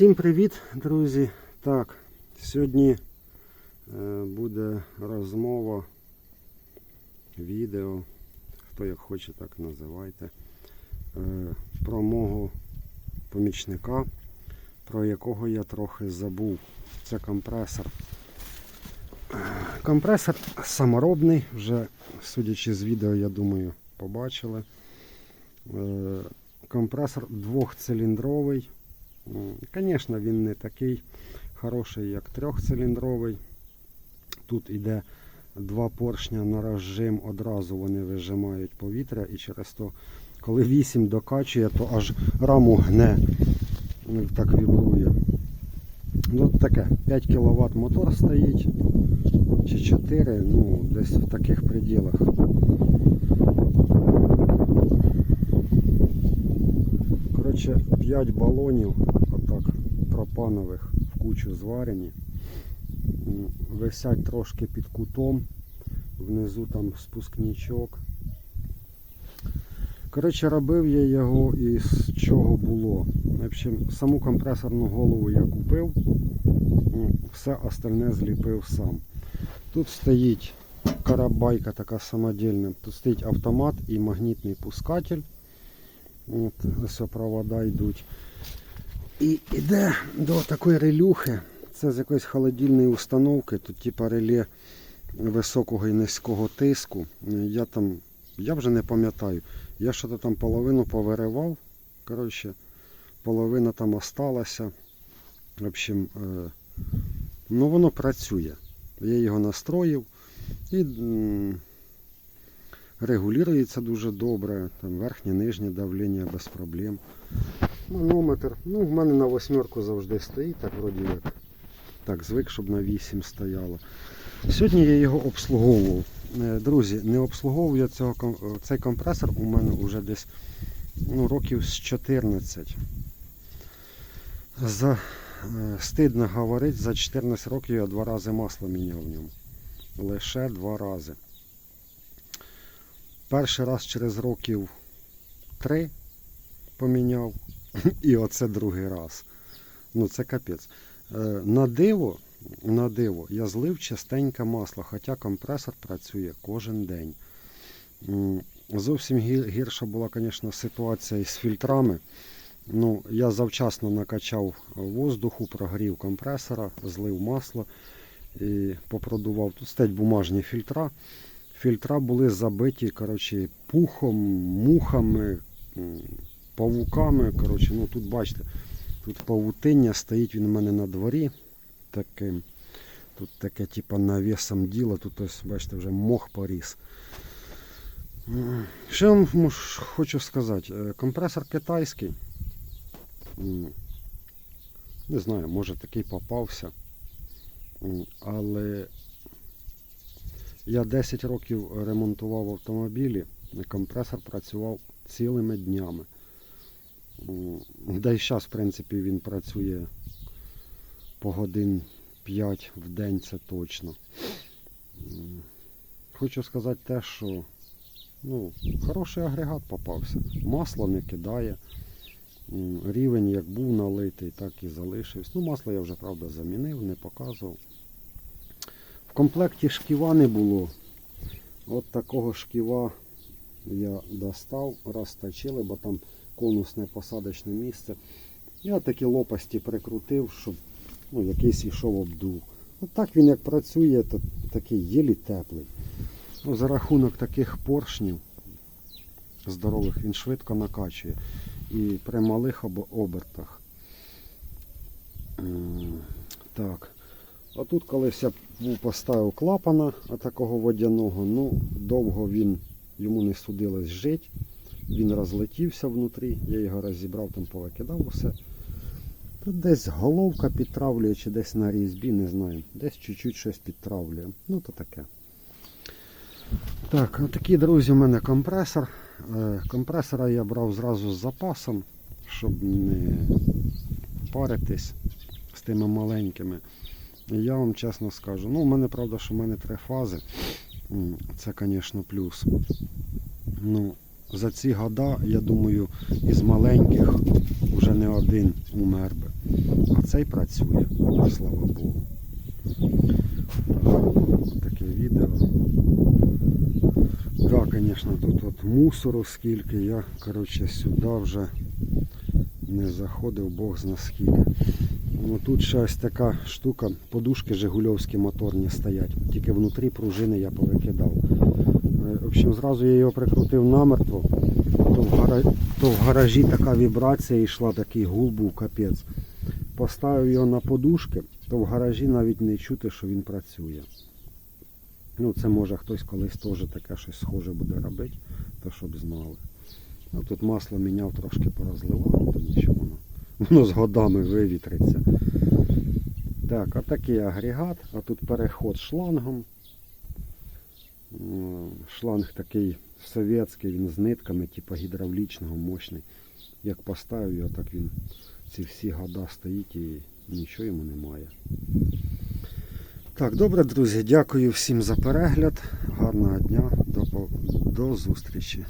Всім привіт, друзі. Так, сьогодні е, буде розмова, відео, хто як хоче, так називайте, е, про мого помічника, про якого я трохи забув. Це компресор. Компресор саморобний, вже судячи з відео, я думаю, побачили. Е, Компресор двохциліндровий. Звісно, він не такий хороший, як трьохциліндровий. Тут іде два поршня на розжим, одразу вони вижимають повітря і через то, коли 8 докачує, то аж раму гне, ну, так вібрує. Ну, таке, 5 кВт мотор стоїть, чи 4, ну, десь в таких пределах. Коротше, 5 балонів, отак, пропанових в кучу зварені. Висять трошки під кутом. Внизу там спускничок. Коротше, робив я його із чого було. В общем, саму компресорну голову я купив, все остальне зліпив сам. Тут стоїть карабайка така самодільна. Тут стоїть автомат і магнітний пускатель. От, ось провода йдуть. І йде до такої релюхи. Це з якоїсь холодильної установки. Тут типа реле високого і низького тиску. Я там, я вже не пам'ятаю. Я що-то там половину повиривав. Коротше, половина там осталася. В общем, е, ну воно працює. Я його настроїв і регулюється дуже добре. Там верхнє, нижнє давлення без проблем. Манометр. Ну, в мене на восьмерку завжди стоїть, так вроді як. Так, звик, щоб на 8 стояло. Сьогодні я його обслуговував. Е, Друзі, не обслуговував я цього, цей компресор у мене вже десь ну, років з 14. За, е, стидно говорити, за 14 років я два рази масло міняв в ньому. Лише два рази. Перший раз через років три поміняв. І оце другий раз. Ну це капець. Е, На диво, на диво, я злив частеньке масло, хоча компресор працює кожен день. Зовсім гірша була, звісно, ситуація із фільтрами. Ну, я завчасно накачав воздуху, прогрів компресора, злив масло і попродував. Тут стоять бумажні фільтра. Фільтра були забиті коротше, пухом, мухами, павуками. Коротше, ну, тут бачите, тут павутиння стоїть він у мене на дворі. Таким. Тут таке, типа, навісом діло. Тут ось, бачите, вже мох поріс. Що я вам хочу сказати? Е, Компресор китайський. Не знаю, може такий попався. Але я 10 років ремонтував автомобілі, компресор працював цілими днями. Да і зараз, в принципі, він працює по годин 5 в день, це точно. Хочу сказати те, що ну, хороший агрегат попався. Масло не кидає. Рівень як був налитий, так і залишився. Ну, масло я вже, правда, замінив, не показував. Комплекті шківа не було. От такого шківа я достав, розточили, бо там конусне посадочне місце. Я такі лопасті прикрутив, щоб ну, якийсь ішов обдув. От так він як працює, то такий єлі теплий. Ну, за рахунок таких поршнів здорових він швидко накачує. І при малих об- обертах. Так. А тут колись я поставив клапана такого водяного, ну довго він йому не судилось жити. Він розлетівся внутрі, я його розібрав, там повикидав усе. Тут десь головка підтравлює чи десь на різьбі, не знаю. Десь чуть-чуть щось підтравлює. Ну то таке. Так, отакий, друзі, у мене компресор. Е, Компресора я брав зразу з запасом, щоб не паритись з тими маленькими. Я вам чесно скажу. Ну, у мене правда, що в мене три фази. Це, звісно, плюс. Ну, за ці года, я думаю, із маленьких вже не один умер би. А цей працює, слава Богу. Таке відео. Так, звісно, тут от мусору скільки. Я, коротше, сюди вже не заходив, Бог зна скільки. Тут ще ось така штука, подушки Жигульовські моторні стоять. Тільки внутрі пружини я повикидав. Е, В общем, зразу я його прикрутив намертво, то в, гара... то в гаражі така вібрація йшла, такий гул був капець. Поставив його на подушки, то в гаражі навіть не чути, що він працює. Ну, це може хтось колись теж таке щось схоже буде робити, то щоб знали. Ну, тут масло міняв, трошки порозливав, то нічого воно. З годами вивітриться. Так, а такий агрегат, а тут переход шлангом. Шланг такий совєтський, він з нитками, типу гідравлічного, мощний. Як поставив його, так він ці всі года стоїть і нічого йому немає. Так, добре, друзі, дякую всім за перегляд. Гарного дня, до, до зустрічі.